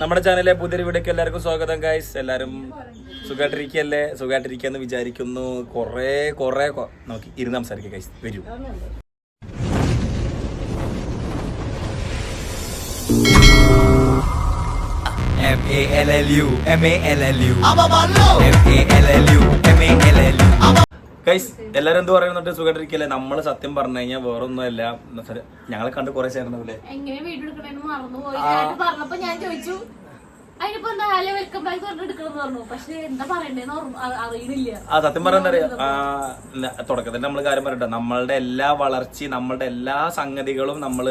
നമ്മുടെ ചാനലിലെ പുതിയൊരു വീഡിയോക്ക് എല്ലാവർക്കും സ്വാഗതം ഗൈസ് എല്ലാവരും സുഖമായിട്ടിരിക്കല്ലേ സുഖമായിട്ടിരിക്കാന്ന് വിചാരിക്കുന്നു. കുറേ കുറേ നമുക്ക് നോക്കി ഇരുന്ന് സംസാരിക്കാം ഗൈസ് വരൂ. M A L L U M A L L U. M A L L U M A L L U. Guys എല്ലാരും എന്ത് പറയുന്നുണ്ട് സുഖമായിട്ടിരിക്കല്ലേ നമ്മൾ സത്യം പറഞ്ഞു കഴിഞ്ഞാൽ വേറൊന്നുമല്ല. ഞങ്ങളെ കണ്ട് കുറേ ചേർന്നല്ലേ അതിനിപ്പോ എന്താ ഹലോ വെൽക്കം ബാക്ക് പറഞ്ഞ് എടുക്കണം പറഞ്ഞു. പക്ഷെ എന്താ പറയണ്ടേന്ന് അറിയുന്നില്ല ആ സത്യം പറഞ്ഞാൽ അറിയാം തുടക്കത്തിൽ നമ്മൾ കാര്യം പറയട്ടെ. നമ്മളുടെ എല്ലാ വളർച്ചയും നമ്മളുടെ എല്ലാ സംഗതികളും നമ്മൾ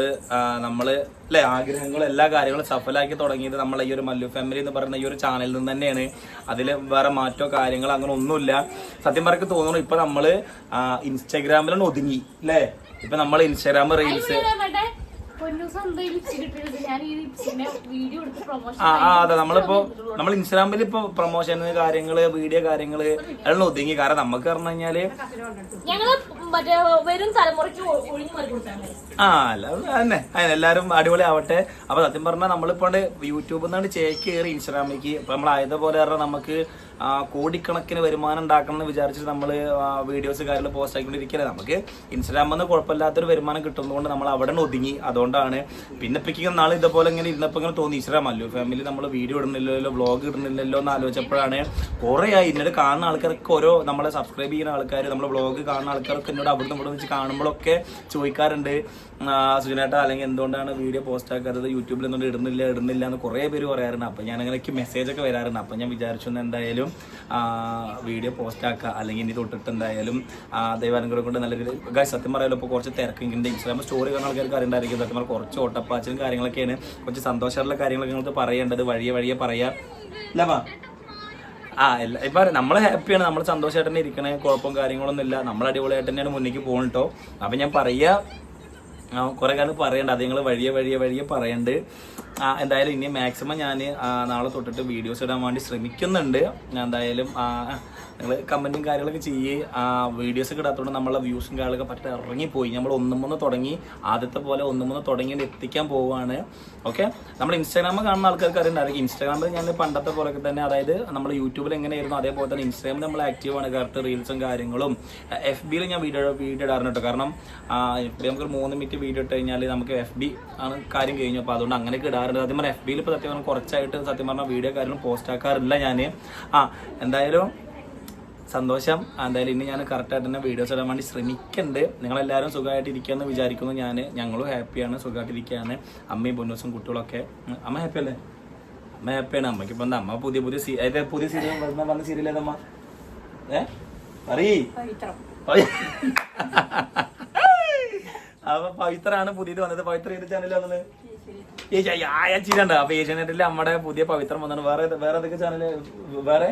നമ്മൾ അല്ലെ ആഗ്രഹങ്ങളും എല്ലാ കാര്യങ്ങളും സഫലാക്കി തുടങ്ങിയത് നമ്മളെ ഈ ഒരു മല്ലു ഫാമിലി എന്ന് പറയുന്ന ഈ ഒരു ചാനലിൽ നിന്ന് തന്നെയാണ്. അതിൽ വേറെ മാറ്റോ കാര്യങ്ങളോ അങ്ങനെ ഒന്നുമില്ല. സത്യം പറഞ്ഞ തോന്നുന്നു ഇപ്പൊ നമ്മൾ ഇൻസ്റ്റാഗ്രാമിലാണ് ഒതുങ്ങി അല്ലേ ഇപ്പൊ നമ്മൾ ഇൻസ്റ്റാഗ്രാം റീൽസ് ആ ആ അതെ നമ്മളിപ്പോ നമ്മൾ ഇൻസ്റ്റാഗ്രാമിൽ ഇപ്പൊ പ്രൊമോഷൻ കാര്യങ്ങൾ വീഡിയോ കാര്യങ്ങൾ അതെല്ലാം ഒതുങ്ങി. കാരണം നമുക്ക് പറഞ്ഞു കഴിഞ്ഞാൽ ആ അല്ല തന്നെ. എല്ലാരും അടിപൊളി ആവട്ടെ അപ്പൊ സത്യം പറഞ്ഞാൽ നമ്മളിപ്പോ യൂട്യൂബിൽ നിന്നാണ് ചേക്ക് കയറി ഇൻസ്റ്റാഗ്രാമിലേക്ക് ഇപ്പൊ നമ്മൾ ആയതുപോലെ പറഞ്ഞാൽ നമുക്ക് കോടിക്കണക്കിന് വരുമാനം ഉണ്ടാക്കണം എന്ന് വിചാരിച്ചിട്ട് നമ്മൾ വീഡിയോസ് കാര്യങ്ങൾ പോസ്റ്റ് ആക്കിക്കൊണ്ടിരിക്കുന്നത് നമുക്ക് ഇൻസ്റ്റാഗ്രാമിൽ നിന്ന് കുഴപ്പമില്ലാത്തൊരു വരുമാനം കിട്ടുന്നതുകൊണ്ട് നമ്മൾ അവിടെ നിന്ന് ഒതുങ്ങി. അതുകൊണ്ടാണ് പിന്നെ പിക്കുന്ന നാളെ ഇതുപോലെ ഇങ്ങനെ ഇരുന്നപ്പോൾ ഇങ്ങനെ തോന്നി. ഇൻസ്റ്റാഗ്രാം അല്ലോ ഫാമിലി നമ്മൾ വീഡിയോ ഇടുന്നില്ലല്ലോ വ്ളോഗ് ഇടുന്നില്ലല്ലോ എന്ന് ആലോചിച്ചപ്പോഴാണ് കുറേ ആയി. എന്നോട് കാണുന്ന ആൾക്കാർക്ക് ഓരോ നമ്മളെ സബ്സ്ക്രൈബ് ചെയ്യുന്ന ആൾക്കാർ നമ്മളെ വ്ളോഗ് കാണുന്ന ആൾക്കാർക്ക് എന്നോട് അവിടെ നിന്ന് ഇവിടെ വെച്ച് കാണുമ്പോഴൊക്കെ ചോദിക്കാറുണ്ട്. സുജനേട്ട അല്ലെങ്കിൽ എന്തുകൊണ്ടാണ് വീഡിയോ പോസ്റ്റ് ആക്കാത്തത്? യൂട്യൂബിൽ എന്തുകൊണ്ട് ഇടുന്നില്ല ഇടുന്നില്ല എന്ന് കുറേ പേര് പറയാറുണ്ട്. അപ്പം മെസ്സേജ് ഒക്കെ വരാറുണ്ട്. അപ്പം ഞാൻ വിചാരിച്ചു എന്ന് എന്തായാലും വീഡിയോ പോസ്റ്റ് ആക്കുക അല്ലെങ്കിൽ ഇനി തൊട്ടിട്ട് എന്തായാലും ദൈവാനുഗ്രഹം കൊണ്ട് നല്ല രീതിയിൽ ഗായ് സത്യം പറയാലോ ഇപ്പോൾ കുറച്ച് തിരക്കിന്റെ ഇൻസ്റ്റാഗ്രാം സ്റ്റോറി കാണുന്ന ആൾക്കാർക്ക് അറിയണ്ടായിരിക്കും സത്യം പറഞ്ഞാൽ കുറച്ച് ഓട്ടപ്പാച്ചിലും കാര്യങ്ങളൊക്കെയാണ്. കുറച്ച് സന്തോഷമുള്ള കാര്യങ്ങളൊക്കെ നിങ്ങൾക്ക് പറയേണ്ടത് വഴിയെ വഴിയെ പറയാം. അല്ലവാ ആ എല്ലാ ഇപ്പൊ നമ്മൾ ഹാപ്പിയാണ് നമ്മൾ സന്തോഷമായിട്ട് തന്നെ ഇരിക്കണേ കുഴപ്പം കാര്യങ്ങളൊന്നും ഇല്ല. നമ്മൾ അടിപൊളിയായിട്ട് തന്നെയാണ് മുന്നേക്ക് പോകണട്ടോ അപ്പൊ ഞാൻ പറയാ കുറേ കാലം പറയണ്ട അത് നിങ്ങൾ വഴിയെ വഴിയെ വഴിയെ പറയണ്ട്. എന്തായാലും ഇനി മാക്സിമം ഞാൻ നാളെ തൊട്ടിട്ട് വീഡിയോസ് ഇടാൻ വേണ്ടി ശ്രമിക്കുന്നുണ്ട്. എന്തായാലും നിങ്ങൾ കമന്റും കാര്യങ്ങളൊക്കെ ചെയ്യ്. വീഡിയോസ് ഒക്കെ ഇടാത്തതുകൊണ്ട് നമ്മളെ വ്യൂസും കാര്യങ്ങളൊക്കെ പറ്റി ഇറങ്ങിപ്പോയി. നമ്മൾ ഒന്നും മൂന്ന് തുടങ്ങി ആദ്യത്തെ പോലെ ഒന്നും മൂന്ന് തുടങ്ങി എത്തിക്കാൻ പോവുകയാണ് ഓക്കെ നമ്മൾ ഇൻസ്റ്റാഗ്രാമിൽ കാണുന്ന ആൾക്കാർക്ക് അറിയണ്ടായിരിക്കും ഇൻസ്റ്റാഗ്രാമിൽ ഞാൻ പണ്ടത്തെ പോലൊക്കെ തന്നെ അതായത് നമ്മൾ യൂട്യൂബിൽ എങ്ങനെയായിരുന്നു അതേപോലെ തന്നെ ഇൻസ്റ്റാഗ്രാമിൽ നമ്മൾ ആക്റ്റീവാണ് കറക്റ്റ് റീൽസും കാര്യങ്ങളും. എഫ് ബിയിൽ ഞാൻ വീഡിയോ വീഡിയോ ഇടാറുണ്ട് കാരണം എഫ് ബി നമുക്ക് മൂന്ന് മിനിറ്റ് വീഡിയോ ഇട്ട് കഴിഞ്ഞാൽ നമുക്ക് എഫ് ബി ആണ് കാര്യം കഴിഞ്ഞു. അപ്പോൾ അതുകൊണ്ട് അങ്ങനെയൊക്കെ ഇടാറുണ്ട് സത്യം പറഞ്ഞാൽ എഫ് ബിയിൽ ഇപ്പോൾ സത്യം പറഞ്ഞാൽ കുറച്ചായിട്ട് സത്യം പറഞ്ഞാൽ വീഡിയോ കാര്യങ്ങളും പോസ്റ്റ് ആക്കാറില്ല ഞാൻ ആ എന്തായാലും സന്തോഷം. എന്തായാലും ഇനി ഞാൻ കറക്റ്റായിട്ട് തന്നെ വീഡിയോസ് ഇടാൻ വേണ്ടി ശ്രമിക്കുന്നുണ്ട് നിങ്ങളെല്ലാവരും സുഖമായിട്ട് ഇരിക്കുകയെന്ന് വിചാരിക്കുന്നു ഞാൻ ഞങ്ങളും ഹാപ്പിയാണ് സുഖമായിട്ടിരിക്കുകയാണ്. അമ്മയും പൊന്നൂസും കുട്ടികളൊക്കെ. അമ്മ ഹാപ്പി അല്ലേ? അമ്മ ഹാപ്പിയാണ് അമ്മയ്ക്ക് ഇപ്പം എന്താ? അമ്മ പുതിയ പുതിയ സീ അതായത് പുതിയ സീരിയൽ വന്ന വന്ന സീരിയൽ ഏതമ്മ ഏ? പറയ്. അപ്പൊ പവിത്രാണ് പുതിയത് വന്നത്. പവിത്ര ഏത് ചാനലിൽ വന്നത്? അപ്പൊ ഏഷ്യാനെറ്റിൽ നമ്മുടെ പുതിയ പവിത്രം വന്നാണ്. വേറെ വേറെ ഏതൊക്കെ ചാനൽ വേറെ?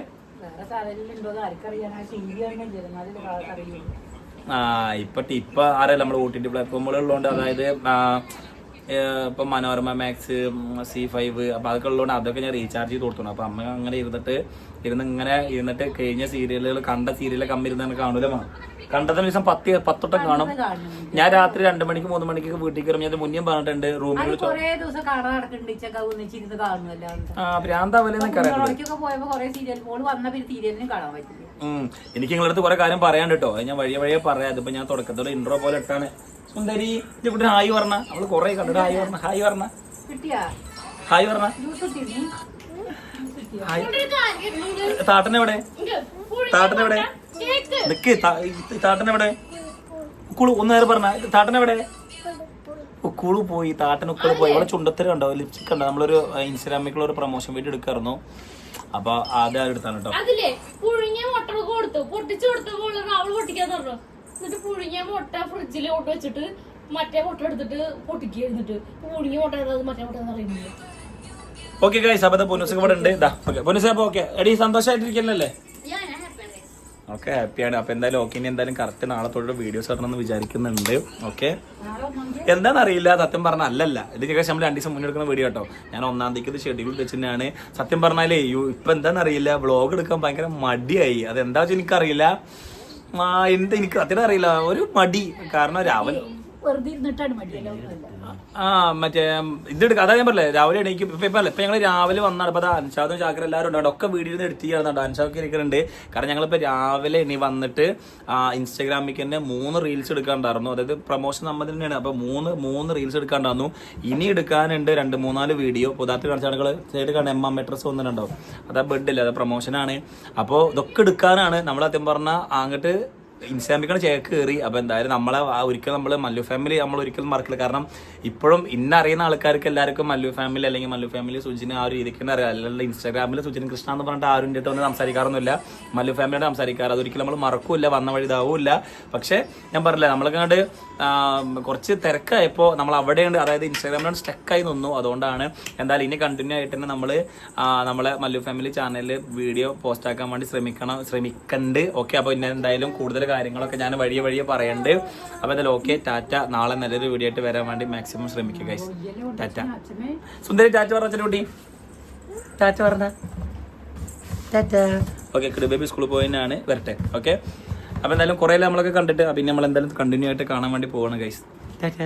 ആ ഇപ്പൊ ടിപ്പ് ഇപ്പൊ ആരല്ല നമ്മൾ ഒ ടി ടി പ്ലാറ്റ്ഫോമുകൾ ഉള്ളതുകൊണ്ട് അതായത് ഇപ്പൊ മനോരമ മാക്സ് സി ഫൈവ് അപ്പം അതൊക്കെ ഉള്ളതുകൊണ്ട് അതൊക്കെ ഞാൻ റീചാർജ് ചെയ്ത് കൊടുത്തു അപ്പം അമ്മ അങ്ങനെ ഇരുന്നിട്ട് ഇരുന്ന് ഇങ്ങനെ ഇരുന്നിട്ട് കഴിഞ്ഞ സീരിയലുകൾ കണ്ട സീരിയലൊക്കെ അമ്മ ഇരുന്ന് കാണൂല കണ്ടതിന് ദിവസം പത്ത് പത്തൊട്ടം കാണും. ഞാൻ രാത്രി രണ്ടു മണിക്ക് മൂന്ന് മണിക്ക് വീട്ടിൽ കയറും. ഞാൻ മുന്നേ പറഞ്ഞിട്ടുണ്ട് റൂമിൽ ആ ഭ്രാന്താവലെന്നൊക്കെ അറിയാം എനിക്ക് നിങ്ങളുടെ അടുത്ത് കുറെ കാര്യം പറയാൻ കേട്ടോ. ഞാൻ വഴിയെ വഴിയെ പറയാം. അതിപ്പോ ഞാൻ തുടക്കത്തോടെ ഇൻട്രോ പോലെ ഇട്ടാണ്. സുന്ദരി ഇത് ഹായ് പറഞ്ഞ. അവൾ കുറെ കണ്ടിട്ട് ഹായ് പറഞ്ഞ. ഹായ് പറഞ്ഞ. ഹായ് പറഞ്ഞ. ഹായ്. താട്ടനെവിടെ താട്ടനെവിടെ നിക്ക്. താട്ടനെവിടെ ഉക്കുളു ഒന്ന് നേരം പറഞ്ഞ. താട്ടനെവിടെ ഉക്കുളു പോയി. താട്ടൻ ഉക്കുളു പോയി. അവിടെ ചുണ്ടത്തിൽ കണ്ടോ? ലിപ്സ്റ്റിക് കണ്ടോ? നമ്മളൊരു ഇൻസ്റ്റാഗ്രാമിക്കുള്ള ഒരു പ്രൊമോഷൻ വീഡിയോ എടുക്കായിരുന്നു. അപ്പൊ ആദ്യം എടുത്താണ് കേട്ടോ അതില്ലേ പുഴുങ്ങിയ മുട്ട കൊടുത്തു. പൊട്ടിച്ചു കൊടുത്തപ്പോൾ അവൾ പൊട്ടിക്കാൻ പറഞ്ഞു. എന്നിട്ട് പുഴുങ്ങിയ മുട്ട ഫ്രിഡ്ജിലോട്ട് വെച്ചിട്ട് മറ്റേ മുട്ട എടുത്തിട്ട് പൊട്ടിക്കുക എന്നിട്ട് പുഴുങ്ങിയ മുട്ട എടുത്തത് മറ്റേ മുട്ട എന്ന് അറിയുന്നില്ല. ഓക്കെ ഗൈസ് അപ്പൊ പൊന്നുസ് ഇവിടെ ഉണ്ട് പൊന്നുസ് അപ്പൊ ഓക്കെ എടി സന്തോഷമായിട്ടിരിക്കല്ലേ ഓക്കെ ഹാപ്പിയാണ് അപ്പൊ എന്തായാലും ഓക്കെ ഇനി എന്തായാലും കറക്റ്റ് നാളെ തൊട്ട് വീഡിയോസ് ഇടണമെന്ന് വിചാരിക്കുന്നുണ്ട്. ഓക്കെ എന്താണെന്ന് അറിയില്ല സത്യം പറഞ്ഞാൽ അല്ലല്ല. ഇത് ശേഷം നമ്മൾ രണ്ട് ദിവസം മുന്നേ എടുക്കുന്ന വീഡിയോ കേട്ടോ. ഞാൻ ഒന്നാം തീയതി ഇത് ഷെഡ്യൂൾ വെച്ച് തന്നെയാണ് സത്യം പറഞ്ഞാലേ ഇപ്പൊ എന്താണെന്ന് അറിയില്ല വ്ളോഗ് എടുക്കാൻ ഭയങ്കര മടിയായി. അത് എന്താ വെച്ചാൽ എനിക്കറിയില്ല എന്താ എനിക്ക് സത്യം അറിയില്ല. ഒരു മടി. കാരണം രാവിലെ വെറുതെ ആ മറ്റേ ഇതെടുക്ക അതാ ഞാൻ പറഞ്ഞില്ലേ രാവിലെ എണീക്കും ഇപ്പൊ ഇപ്പൊ ഇപ്പൊ ഞങ്ങൾ രാവിലെ വന്നാണ് ഇപ്പൊ അൻഷാദും ചാക്കറും എല്ലാവരും ഉണ്ട് ഒക്കെ വീഡിയോ എടുത്ത് ചെയ്യുന്നുണ്ട് അൻഷാദൊക്കെ ഇരിക്കുന്നുണ്ട്. കാരണം ഞങ്ങളിപ്പോ രാവിലെ ഇനി വന്നിട്ട് ആ ഇൻസ്റ്റാഗ്രാമിൽ തന്നെ മൂന്ന് റീൽസ് എടുക്കാണ്ടായിരുന്നു അതായത് പ്രൊമോഷൻ നമ്മൾ തന്നെയാണ്. അപ്പൊ മൂന്ന് മൂന്ന് റീൽസ് എടുക്കാണ്ടായിരുന്നു ഇനി എടുക്കാനുണ്ട് രണ്ട് മൂന്നാൽ വീഡിയോ പുതാത്ത് കാണിച്ചാണ് സൈഡ് കാണാൻ എം മെട്രസ് വന്നിട്ടുണ്ടാവും അതാ ബെഡില്ല അത് പ്രൊമോഷനാണ് അപ്പോൾ ഇതൊക്കെ എടുക്കാനാണ്. നമ്മൾ സത്യം പറഞ്ഞാൽ അങ്ങോട്ട് ഇൻസ്റ്റാമിക്കാണ് ചേക്ക് കയറി അപ്പോൾ എന്തായാലും നമ്മളെ ഒരിക്കലും നമ്മൾ മല്ലു ഫാമിലി നമ്മൾ ഒരിക്കലും മറക്കില്ല. കാരണം ഇപ്പോഴും ഇന്ന അറിയുന്ന ആൾക്കാർക്ക് എല്ലാവർക്കും മല്ലു ഫാമിലി അല്ലെങ്കിൽ മല്ലു ഫാമിലി സുജിന് ആ ഒരു രീതിക്ക് അറിയാം. അല്ലാണ്ട് ഇൻസ്റ്റാഗ്രാമിൽ സുജിൻ കൃഷ്ണ എന്ന് പറഞ്ഞിട്ട് ആരും എന്റെ വന്ന് സംസാരിക്കാറൊന്നുമില്ല. മല്ലു ഫാമിലിയുടെ സംസാരിക്കാറ്. അതൊരിക്കലും നമ്മൾ മറക്കൂല വന്ന വഴി ഇതാവില്ല. പക്ഷേ ഞാൻ പറഞ്ഞില്ല നമ്മളങ്ങോട്ട് കുറച്ച് തിരക്കായപ്പോൾ നമ്മൾ അവിടെയുണ്ട് അതായത് ഇൻസ്റ്റാഗ്രാമിലാണ് സ്റ്റക്കായി നിന്നു. അതുകൊണ്ടാണ് എന്തായാലും ഇനി കണ്ടിന്യൂ ആയിട്ട് തന്നെ നമ്മൾ നമ്മളെ മല്ലു ഫാമിലി ചാനലിൽ വീഡിയോ പോസ്റ്റാക്കാൻ വേണ്ടി ശ്രമിക്കണം ശ്രമിക്കണ്ട്. ഓക്കെ അപ്പോൾ ഇനി എന്തായാലും കൂടുതൽ കാര്യങ്ങളൊക്കെ ഞാൻ വഴിയെ വഴിയെ പറയണ്ട്. അപ്പോൾ അതിൽ ഓക്കെ ടാറ്റ നാളെ നല്ലൊരു വീഡിയോ ആയിട്ട് വരാൻ വേണ്ടി മാക്സിമം ശ്രമിക്കുക ഗൈസ് ടാറ്റ. സുന്ദരി ടാറ്റ പറഞ്ഞ കുട്ടി ടാറ്റ പറഞ്ഞ? ടാറ്റ. ഓക്കെ കിഡ് ബേബി സ്കൂളിൽ പോയിട്ടാണ് വരട്ടെ. ഓക്കെ അപ്പോൾ എന്തായാലും കുറേ നമ്മളൊക്കെ കണ്ടിട്ട് പിന്നെ നമ്മൾ എന്തായാലും കണ്ടിന്യൂ ആയിട്ട് കാണാൻ വേണ്ടി പോവാണ് ഗൈസ് ടാറ്റ.